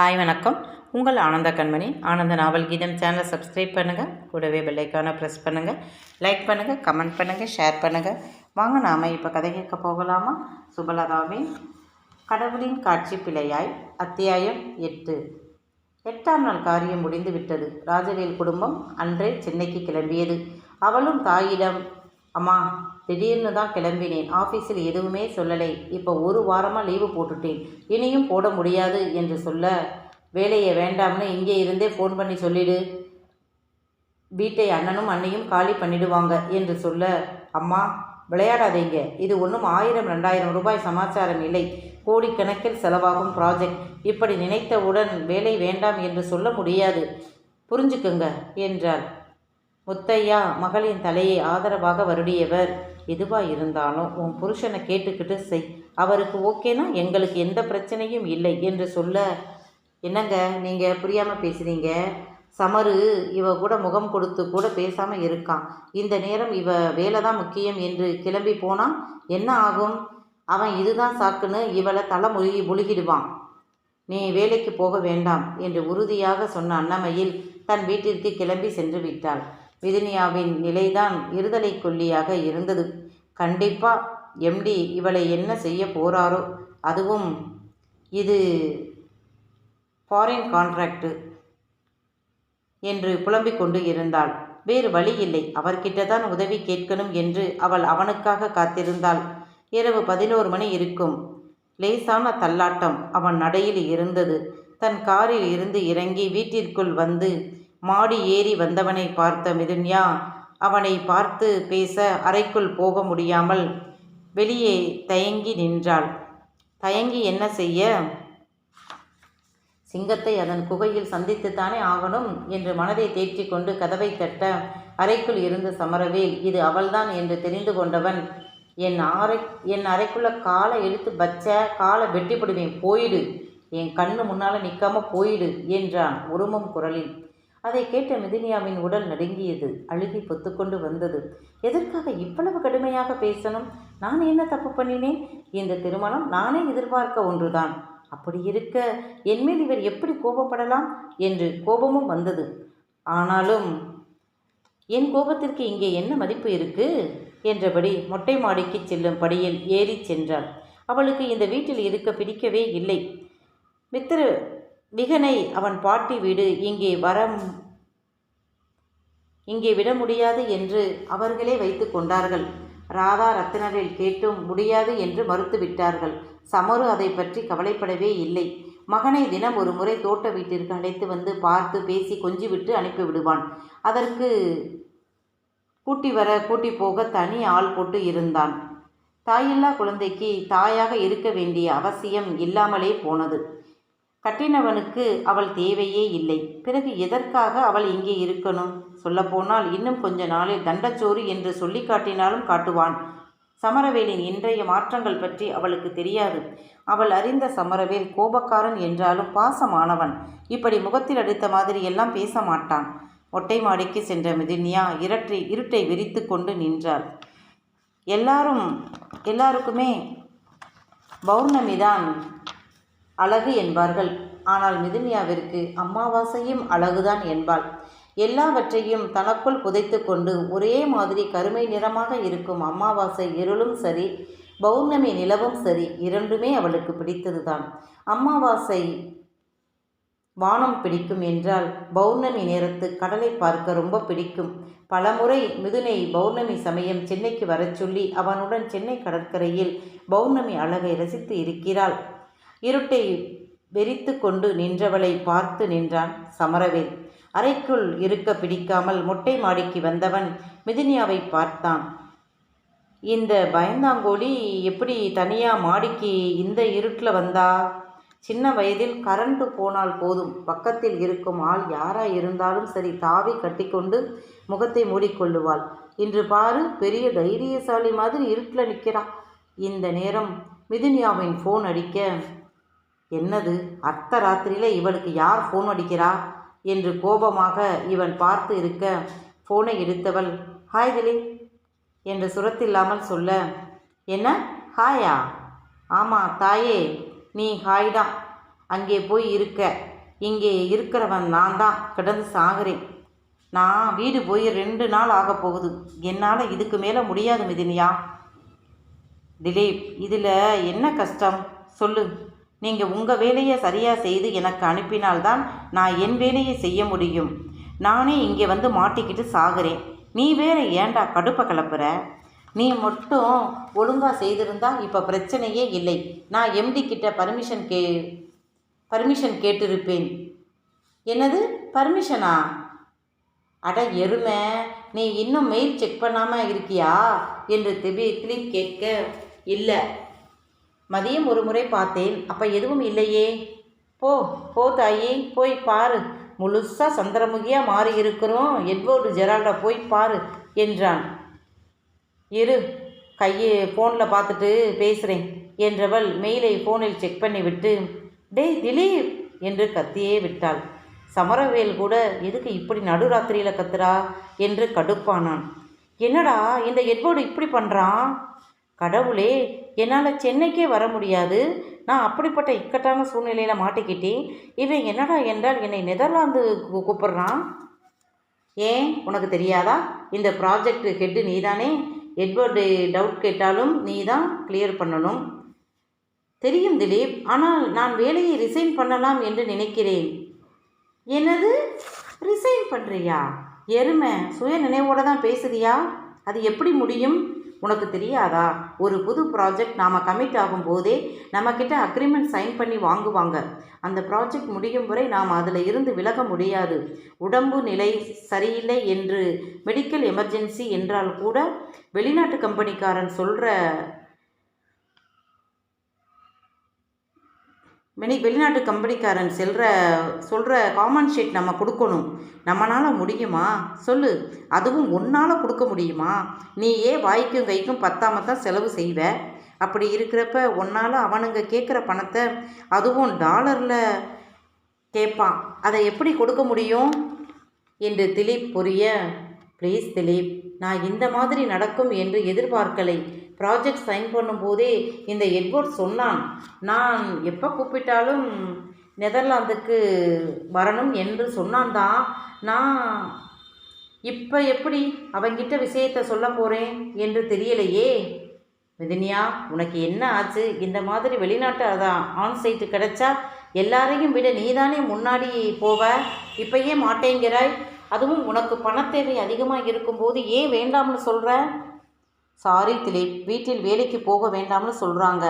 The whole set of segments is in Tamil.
ஹாய் வணக்கம். உங்கள் ஆனந்த கண்மணி. ஆனந்த நாவல் கீதம் சேனலை சப்ஸ்கிரைப் பண்ணுங்கள் கூடவே பெல்லைக்கான ப்ரெஸ் பண்ணுங்கள் லைக் பண்ணுங்கள் கமெண்ட் பண்ணுங்கள் ஷேர் பண்ணுங்கள் வாங்க நாம் இப்போ கதை கேட்க போகலாமா? சுபலதாவின் கடவுளின் காட்சி பிழையாய் அத்தியாயம் எட்டு. எட்டாம் நாள் காரியம் முடிந்து விட்டது. ராஜவேல் குடும்பம் அன்றே சென்னைக்கு கிளம்பியது. அவளும் தாயிடம் அம்மா திடீர்னு தான் கிளம்பினேன். ஆஃபீஸில் எதுவுமே சொல்லலை. இப்போ ஒரு வாரமாக லீவு போட்டுட்டேன். இனியும் போட முடியாது என்று சொல்ல வேலையை வேண்டாம்னு இங்கே இருந்தே ஃபோன் பண்ணி சொல்லிடு. வீட்டை அண்ணனும் அண்ணையும் காலி பண்ணிடுவாங்க என்று சொல்ல அம்மா விளையாடாதீங்க. இது ஒன்றும் ஆயிரம் ரெண்டாயிரம் ரூபாய் சமாச்சாரம் இல்லை. கோடிக்கணக்கில் செலவாகும் ப்ராஜெக்ட் இப்படி நினைத்தவுடன் வேலை வேண்டாம் என்று சொல்ல முடியாது. புரிஞ்சுக்குங்க என்றாள். முத்தையா மகளின் தலையை ஆதரவாக வருடியவர். எதுவாக இருந்தாலும் உன் புருஷனை கேட்டுக்கிட்டு செய். அவருக்கு ஓகேனா? எங்களுக்கு எந்த பிரச்சனையும் இல்லை என்று சொல்ல என்னங்க நீங்கள் புரியாமல் பேசுகிறீங்க சமரு இவ கூட முகம் கொடுத்து கூட பேசாமல் இருக்கான். இந்த நேரம் இவ வேலை தான் முக்கியம் என்று கிளம்பி போனால் என்ன ஆகும்? அவன் இதுதான் சாக்குன்னு இவளை தலை முழுகி முழுகிடுவான். நீ வேலைக்கு போக வேண்டாம் என்று உறுதியாக சொன்ன அன்னமையில் தன் வீட்டிற்கு கிளம்பி சென்று விட்டாள். விதினியாவின் நிலைதான் இருதலை கொல்லியாக இருந்தது. கண்டிப்பா எம்டி இவளை என்ன செய்ய போறாரோ அதுவும் இது ஃபாரின் கான்ட்ராக்டு என்று புலம்பிக் கொண்டு இருந்தாள். வேறு வழி இல்லை. அவர்கிட்ட தான் உதவி கேட்கணும் என்று அவள் அவனுக்காக காத்திருந்தாள். இரவு பதினோரு மணி இருக்கும். லேசான தள்ளாட்டம் அவன் நடையில் இருந்தது. தன் காரில் இருந்து இறங்கி வீட்டிற்குள் வந்து மாடி ஏறி வந்தவனை பார்த்த மிதுன்யா அவனை பார்த்து பேச அறைக்குள் போக முடியாமல் வெளியே தயங்கி நின்றாள். தயங்கி என்ன செய்ய? சிங்கத்தை அதன் குகையில் சந்தித்துத்தானே ஆகணும் என்று மனதை தேற்றி கொண்டு கதவை தட்ட அறைக்குள் இருந்த சமரவேல் இது அவள்தான் என்று தெரிந்து கொண்டவன் என் அறை என் அறைக்குள்ள காலை இழுத்து பச்ச காலை வெட்டிப்படுவேன் போயிடு. என் கண்ணு முன்னால் நிற்காம போயிடு என்றான் உருமம் குரலில். அதை கேட்ட மிதினியாவின் உடல் நடுங்கியது அழுகி பொத்துக்கொண்டு வந்தது. எதற்காக இவ்வளவு கடுமையாக பேசணும்? நான் என்ன தப்பு பண்ணினேன்? இந்த திருமணம் நானே எதிர்பார்க்க ஒன்றுதான். அப்படி இருக்க என்மேல் இவர் எப்படி கோபப்படலாம்? என்று கோபமும் வந்தது. ஆனாலும் என் கோபத்திற்கு இங்கே என்ன மதிப்பு இருக்கு? என்றபடி மொட்டை மாடிக்கு செல்லும் படியில் ஏறி சென்றாள். அவளுக்கு இந்த வீட்டில் இருக்க பிடிக்கவே இல்லை. மித்திரு விகனை அவன் பாட்டி வீடு இங்கே வர இங்கே விட முடியாது என்று அவர்களே வைத்து கொண்டார்கள். ராதா ரத்தினரில் கேட்டும் முடியாது என்று மறுத்துவிட்டார்கள் சமரு அதை பற்றி கவலைப்படவே இல்லை. மகனை தினம் ஒரு முறை தோட்ட வீட்டிற்கு அழைத்து வந்து பார்த்து பேசி கொஞ்சிவிட்டு அனுப்பிவிடுவான் அனுப்பி விடுவான். அதற்கு கூட்டி வர கூட்டி போக தனி ஆள் போட்டு இருந்தான். தாயில்லா குழந்தைக்கு தாயாக இருக்க வேண்டிய அவசியம் இல்லாமலே போனது. கட்டினவனுக்கு அவள் தேவையே இல்லை. பிறகு எதற்காக அவள் இங்கே இருக்கணும்? சொல்லப்போனால் இன்னும் கொஞ்ச நாளில் தண்டச்சோறு என்று சொல்லி காட்டினாலும் காட்டுவான். சமரவேலின் இன்றைய மாற்றங்கள் பற்றி அவளுக்கு தெரியாது. அவள் அறிந்த சமரவேல் கோபக்காரன் என்றாலும் பாசமானவன். இப்படி முகத்தில் அடித்த மாதிரி எல்லாம் பேச மாட்டான். ஒட்டை மாடிக்கு சென்ற மிதின்யா இரட்டை இருட்டை விரித்து கொண்டு நின்றாள். எல்லாரும் எல்லாருக்குமே பௌர்ணமிதான். அழகு என்பார்கள். ஆனால் மிதுமியாவிற்கு அமாவாசையும் அழகுதான் என்பாள். எல்லாவற்றையும் தனக்குள் புதைத்து கொண்டு ஒரே மாதிரி கருமை நிறமாக இருக்கும் அமாவாசை இருளும் சரி பௌர்ணமி நிலவும் சரி இரண்டுமே அவளுக்கு பிடித்ததுதான். அமாவாசை வானம் பிடிக்கும் என்றால் பௌர்ணமி நேரத்து கடலை பார்க்க ரொம்ப பிடிக்கும். பலமுறை மிதுனை பௌர்ணமி சமயம் சென்னைக்கு வரச் சொல்லி அவனுடன் சென்னை கடற்கரையில் பௌர்ணமி அழகை ரசித்து இருக்கிறாள். இருட்டை வெறித்து கொண்டு நின்றவளை பார்த்து நின்றான் சமரவேல். அறைக்குள் இருக்க பிடிக்காமல் மொட்டை மாடிக்கு வந்தவன் மிதினியாவை பார்த்தான். இந்த பயந்தாங்கோழி எப்படி தனியாக மாடிக்கு இந்த இருட்டில் வந்தா? சின்ன வயதில் கரண்ட்டு போனால் போதும். பக்கத்தில் இருக்கும் ஆள் யாராக இருந்தாலும் சரி தாவி கட்டிக்கொண்டு முகத்தை மூடிக்கொள்ளுவாள். இன்று பாரு பெரிய தைரியசாலி மாதிரி இருட்டில் நிற்கிறா இந்த நேரம் மிதுனியாவின் ஃபோன் அடிக்க என்னது? அர்த்த ராத்திரியில் இவளுக்கு யார் ஃபோன் அடிக்கிறா? என்று கோபமாக இவன் பார்த்து இருக்க ஃபோனை எடுத்தவள் ஹாய் திலீப் என்று சுரத்தில்லாமல் சொல்ல என்ன? ஹாயா ஆமாம் தாயே நீ ஹாய் தான். அங்கே போய் இருக்க. இங்கே இருக்கிறவன் நான் தான். கிடந்து சாகிறேன். நான் வீடு போய் ரெண்டு நாள் ஆக போகுது. என்னால் இதுக்கு மேலே முடியாது மிதினியா? திலீப் இதில் என்ன கஷ்டம்? சொல்லு. நீங்கள் உங்கள் வேலையை சரியாக செய்து எனக்கு அனுப்பினால்தான் நான் என் வேலையை செய்ய முடியும். நானே இங்கே வந்து மாட்டிக்கிட்டு சாகுறேன். நீ வேற ஏன்டா கடுப்பை கிளப்புற? நீ மட்டும் ஒழுங்காக செய்திருந்தா இப்போ பிரச்சனையே இல்லை. நான் எம்டி கிட்ட பர்மிஷன் கே பர்மிஷன் கேட்டிருப்பேன். என்னது? பர்மிஷனா அட எருமை நீ இன்னும் மெயில் செக் பண்ணாமல் இருக்கியா? என்று திபி திலீப் கேட்க இல்லை மதியம் ஒரு முறை பார்த்தேன். அப்போ எதுவும் இல்லையே. போ போ தாயி போய் பாரு. முழுசாக சந்திரமுகியாக மாறி இருக்கிறோம். எட்வர்டு ஜெரால்டா போய் பாரு என்றான். இரு கையை ஃபோனில் பார்த்துட்டு பேசுகிறேன் என்றவள் மெயிலை ஃபோனில் செக் பண்ணிவிட்டு டேய் திலீப்! என்று கத்தியே விட்டாள். சமரவேல் கூட எதுக்கு இப்படி நடுராத்திரியில் கத்துறா? என்று கடுப்பானான். என்னடா இந்த எட்வர்டு இப்படி பண்ணுறான் கடவுளே என்னால் சென்னைக்கே வர முடியாது. நான் அப்படிப்பட்ட இக்கட்டான சூழ்நிலையில் மாட்டிக்கிட்டேன். இவன் என்னடா என்றால் என்னை நெதர்லாந்து கூப்பிட்றான் கூப்பிடுறான். ஏன்? உனக்கு தெரியாதா? இந்த ப்ராஜெக்ட் ஹெட்டு நீதானே? எட்வர்டு டவுட் கேட்டாலும் நீ தான் கிளியர் பண்ணணும். தெரியும் திலீப் ஆனால் நான் வேலையை ரிசைன் பண்ணலாம் என்று நினைக்கிறேன். என்னது? ரிசைன் பண்ணுறியா எருமை சுய நினைவோட தான் பேசுதியா அது எப்படி முடியும்? உனக்கு தெரியாதா? ஒரு புது ப்ராஜெக்ட் நாம் கமிட் ஆகும் போதே நம்மக்கிட்ட அக்ரிமெண்ட் சைன் பண்ணி வாங்குவாங்க. அந்த ப்ராஜெக்ட் முடியும் வரை நாம் அதில் இருந்து விலக முடியாது. உடம்பு நிலை சரியில்லை என்று மெடிக்கல் எமர்ஜென்சி என்றால் கூட வெளிநாட்டு கம்பெனிக்காரன் சொல்கிற வெளி வெளிநாட்டு கம்பெனிக்காரன் செல்ற சொல்கிற காமன் ஷீட் நம்ம கொடுக்கணும். நம்மளால் முடியுமா? சொல்லு. அதுவும் உன்னால் கொடுக்க முடியுமா? நீ ஏன் வாய்க்கும் கைக்கும் பத்தாம தான் செலவு செய்வ. அப்படி இருக்கிறப்ப உன்னால் அவனுங்க கேட்குற பணத்தை அதுவும் டாலரில் கேட்பான் அதை எப்படி கொடுக்க முடியும்? என்று திலீப் புரிய ப்ளீஸ் திலீப் நான் இந்த மாதிரி நடக்கும் என்று எதிர்பார்க்கலை. ப்ராஜெக்ட் சைன் பண்ணும்போதே இந்த எட்வர்ட் சொன்னான் நான் எப்போ கூப்பிட்டாலும் நெதர்லாந்துக்கு வரணும் என்று சொன்னான் தான். நான் இப்போ எப்படி அவங்கிட்ட விஷயத்தை சொல்ல போகிறேன் என்று தெரியலையே? மிதினியா உனக்கு என்ன ஆச்சு? இந்த மாதிரி வெளிநாட்டு அதான் ஆன்சைட்டு கிடைச்சா எல்லாரையும் விட நீதானே முன்னாடி போவ? இப்போ ஏன் மாட்டேங்கிறாய். அதுவும் உனக்கு பணத்தேவை அதிகமாக இருக்கும்போது ஏன் வேண்டாம்னு சொல்கிற சாரி திலீப் வீட்டில் வேலைக்கு போக வேண்டாம்னு சொல்கிறாங்க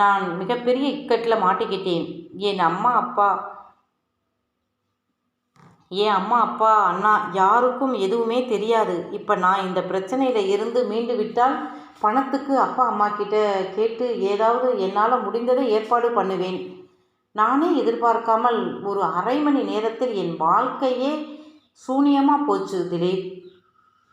நான் மிகப்பெரிய இக்கட்டில் மாட்டிக்கிட்டேன். என் அம்மா அப்பா என் அம்மா அப்பா அண்ணா யாருக்கும் எதுவுமே தெரியாது. இப்போ நான் இந்த பிரச்சனையில் இருந்து மீண்டு விட்டால் பணத்துக்கு அப்பா அம்மா கிட்ட கேட்டு ஏதாவது என்னால் முடிந்ததை ஏற்பாடு பண்ணுவேன். நானே எதிர்பார்க்காமல் ஒரு அரை மணி நேரத்தில் என் வாழ்க்கையே சூனியமாக போச்சு திலீப்.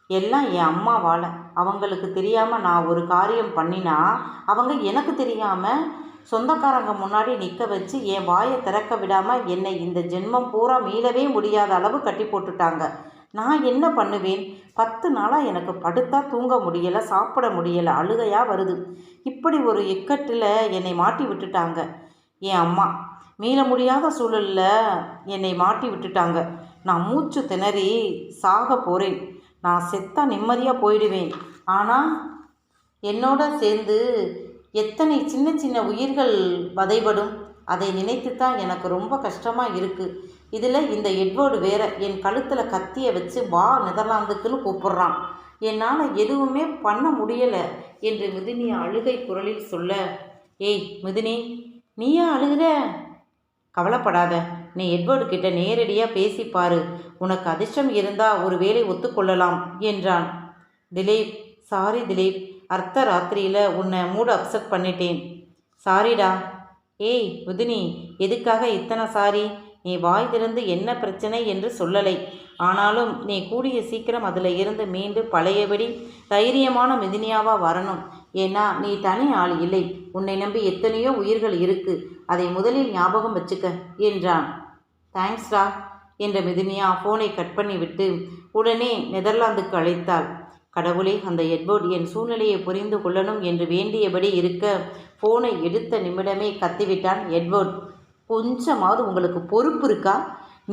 எல்லாம் என் அம்மாவால். அவங்களுக்கு தெரியாமல் நான் ஒரு காரியம் பண்ணினா அவங்க எனக்கு தெரியாமல் சொந்தக்காரங்க முன்னாடி நிற்க வச்சு என் வாயை திறக்க விடாமல் என்னை இந்த ஜென்மம் பூரா மீளவே முடியாத அளவு கட்டி போட்டுட்டாங்க. நான் என்ன பண்ணுவேன்? பத்து நாளாக எனக்கு படுத்தா தூங்க முடியலை சாப்பிட முடியலை அழுகையாக வருது. இப்படி ஒரு இக்கட்டில் என்னை மாட்டி விட்டுட்டாங்க. என் அம்மா மீள முடியாத சூழலில் என்னை மாட்டி விட்டுட்டாங்க. நான் மூச்சு திணறி சாக போகிறேன் நான் செத்தா நிம்மதியாக போயிடுவேன். ஆனால் என்னோட சேர்ந்து எத்தனை சின்ன சின்ன உயிர்கள் வதைபடும்? அதை நினைத்து தான் எனக்கு ரொம்ப கஷ்டமாக இருக்குது இதில் இந்த எட்வர்டு வேற என் கழுத்தில் கத்தியை வச்சு வா நெதர்லாந்துக்குன்னு கூப்பிட்றான். என்னால் எதுவுமே பண்ண முடியலை என்று மிதினி அழுகை குரலில் சொல்ல ஏய் மிதினி நீயா அழுகிற? கவலைப்படாத. நீ எட்வர்டு கிட்ட நேரடியாக பேசிப்பாரு உனக்கு அதிர்ஷ்டம் இருந்தால் ஒரு வேலை ஒத்துக்கொள்ளலாம் என்றான். திலீப் சாரி திலீப் அர்த்த ராத்திரியில் உன்னை மூடு அப்செட் பண்ணிட்டேன். சாரிடா. ஏய் உதினி எதுக்காக இத்தனை சாரி? நீ வாய் திறந்து என்ன பிரச்சனை என்று சொல்லலை. ஆனாலும் நீ கூடிய சீக்கிரம் அதில் இருந்து மீண்டு பழையபடி தைரியமான மிதினியாவாக வரணும். ஏன்னா நீ தனி ஆள் இல்லை. உன்னை நம்பி எத்தனையோ உயிர்கள் இருக்குது அதை முதலில் ஞாபகம் வச்சுக்க என்றான். தேங்க்ஸ்ரா என்ற மிதுனியா ஃபோனை கட் பண்ணிவிட்டு உடனே நெதர்லாந்துக்கு அழைத்தாள். கடவுளே அந்த எட்வர்ட் என் சூழ்நிலையை புரிந்து கொள்ளணும் என்று வேண்டியபடி இருக்க ஃபோனை எடுத்த நிமிடமே கத்திவிட்டான் எட்வர்ட். கொஞ்சமாவது உங்களுக்கு பொறுப்பு இருக்கா?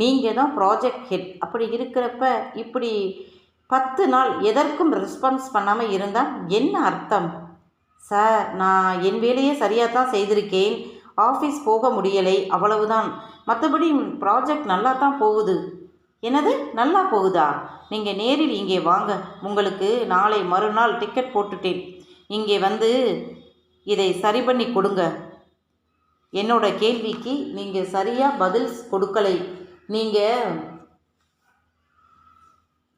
நீங்கள் தான் ப்ராஜெக்ட் ஹெட் அப்படி இருக்கிறப்ப இப்படி பத்து நாள் எதற்கும் ரெஸ்பான்ஸ் பண்ணாமல் இருந்தால் என்ன அர்த்தம்? சார் நான் என் வேலையை சரியாக தான் செய்திருக்கேன். ஆஃபீஸ் போக முடியலை. அவ்வளவுதான். மற்றபடி ப்ராஜெக்ட் நல்லா தான் போகுது. என்னது? நல்லா போகுதா? நீங்கள் நேரில் இங்கே வாங்க. உங்களுக்கு நாளை மறுநாள் டிக்கெட் போட்டுட்டேன். இங்கே வந்து இதை சரி பண்ணி கொடுங்க. என்னோட கேள்விக்கு நீங்கள் சரியாக பதில் கொடுக்கலை. நீங்கள்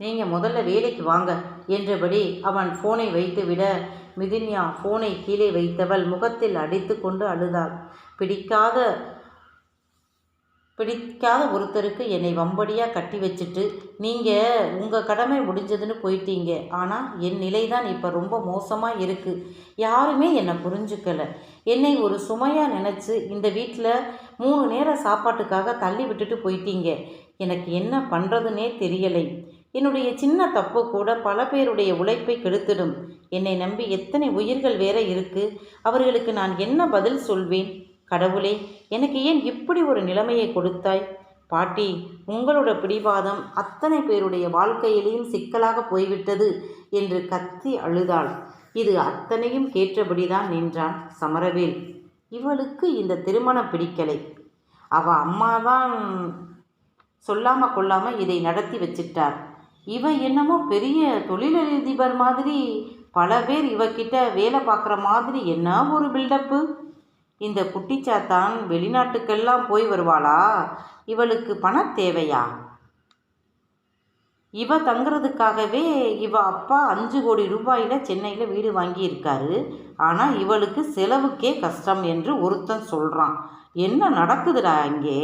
நீங்கள் முதல்ல வேலைக்கு வாங்க என்றபடி அவன் ஃபோனை வைத்துவிட. மிதின்யா ஃபோனை கீழே வைத்தவள் முகத்தில் அடித்து கொண்டு அழுதாள். பிடிக்காத பிடிக்காத ஒருத்தருக்கு என்னை வம்படியாக கட்டி வச்சுட்டு நீங்கள் உங்கள் கடமை முடிஞ்சதுன்னு போயிட்டீங்க. ஆனால் என் நிலை தான் இப்போ ரொம்ப மோசமாக இருக்குது யாருமே என்னை புரிஞ்சுக்கலை. என்னை ஒரு சுமையாக நினச்சி இந்த வீட்டில் மூணு நேர சாப்பாட்டுக்காக தள்ளி விட்டுட்டு போயிட்டீங்க. எனக்கு என்ன பண்ணுறதுனே தெரியலை. என்னுடைய சின்ன தப்பு கூட பல பேருடைய உழைப்பை கெடுத்துடும். என்னை நம்பி எத்தனை உயிர்கள் வேற இருக்குது அவர்களுக்கு நான் என்ன பதில் சொல்வேன்? கடவுளே எனக்கு ஏன் இப்படி ஒரு நிலைமையை கொடுத்தாய்? பாட்டி உங்களோட பிடிவாதம் அத்தனை பேருடைய வாழ்க்கையிலேயும் சிக்கலாக போய்விட்டது என்று கத்தி அழுதாள். இது அத்தனையும் கேட்டபடிதான் நின்றான் சமரவேல். இவளுக்கு இந்த திருமணம் பிடிக்கலை. அவ அம்மாதான் சொல்லாம கொள்ளாம இதை நடத்தி வச்சிட்டார். இவ என்னமோ பெரிய தொழிலதிபர் மாதிரி பல பேர் இவகிட்ட வேலை பார்க்குற மாதிரி என்ன ஒரு பில்டப்பு இந்த குட்டிச்சாத்தான் வெளிநாட்டுக்கெல்லாம் போய் வருவாளா? இவளுக்கு பண தேவையா? இவ தங்குறதுக்காகவே இவ அப்பா அஞ்சு கோடி ரூபாயில் சென்னையில் வீடு வாங்கியிருக்காரு. ஆனால் இவளுக்கு செலவுக்கே கஷ்டம் என்று ஒருத்தன் சொல்கிறான் என்ன நடக்குதுடா அங்கே?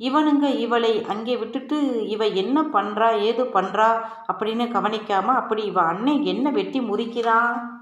இவனுங்க இவளை அங்கே விட்டுட்டு இவ என்ன பண்ணுறா ஏது பண்ணுறா அப்படின்னு கவனிக்காமல் அப்படி இவ அண்ணன் என்ன வெட்டி முறிக்கிறான்?